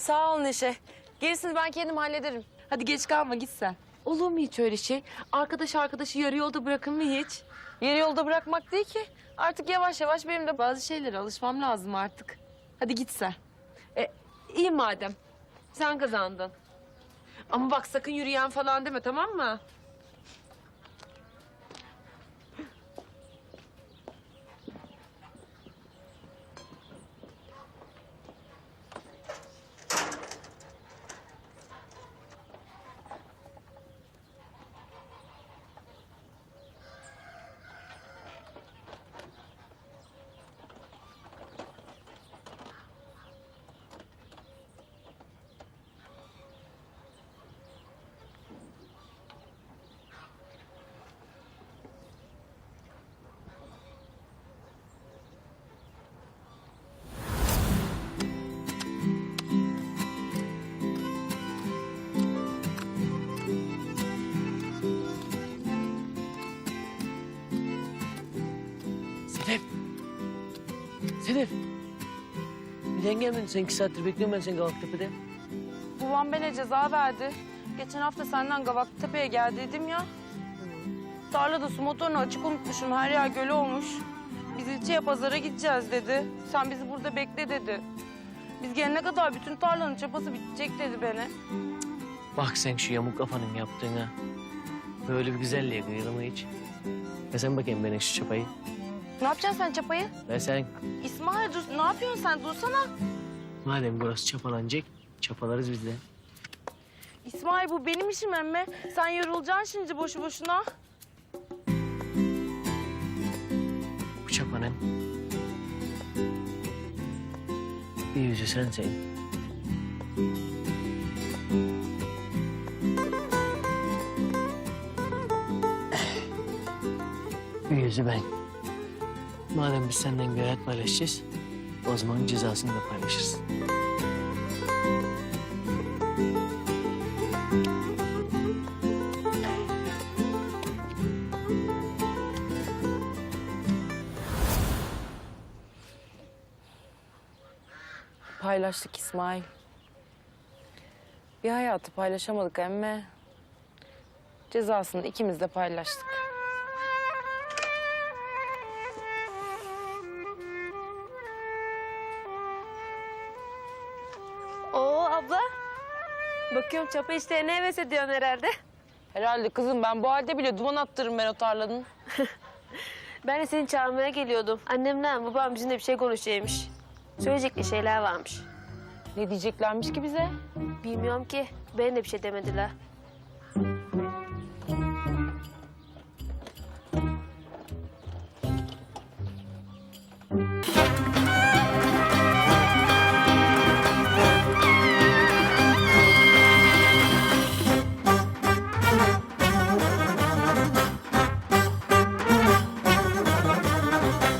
Sağ ol Neşe. Gerisini ben kendim hallederim. Hadi geç kalma git sen. Olur mu hiç öyle şey? Arkadaş arkadaşı yarı yolda bırakır mı hiç? Yarı yolda bırakmak değil ki. Artık yavaş yavaş benim de... Bazı şeylere alışmam lazım artık. Hadi git sen. E, iyi madem. Sen kazandın. Ama bak sakın yürüyen falan deme tamam mı? Sedef. Sedef. Neden gelmedin sen? iki saattir bekliyorum ben seni Gavaktepe'de. Babam bana ceza verdi. Geçen hafta senden Gavaktepe'ye gel dedim ya. Tarlada su motorunu açık unutmuşum. Her yer göl olmuş. Biz ilçeye pazara gideceğiz dedi. Sen bizi burada bekle dedi. Biz gelene kadar bütün tarlanın çapası bitecek dedi bana. Bak sen şu yamuk kafanın yaptığına. Böyle bir güzelliğe kıyılır mı hiç? Ya sen bakayım bana şu çapayı. Ne yapacaksın sen çapayı? Ben sen İsmail dur, ne yapıyorsun sen? Dursana. madem burası çapalanacak, çapalarız biz de. İsmail bu benim işim emme. Sen yorulacaksın şimdi boşu boşuna. Bu çapanın bir yüzü sensin. Bir yüzü ben. Madem biz senden göğet paylaşacağız, o zaman cezasını da paylaşırız. Paylaştık İsmail. Bir hayatı paylaşamadık emme. Cezasını ikimiz de paylaştık. Bakıyorum çapa işlerine heves ediyorsun herhalde. Herhalde kızım ben bu halde bile duman attırırım ben o tarlanın. Ben de seni çağırmaya geliyordum. Annemle babam bizimle bir şey konuşacakmış. Söyleyecekleri şeyler varmış. Ne diyeceklermiş ki bize? Bilmiyorum ki. Ben de bir şey demediler.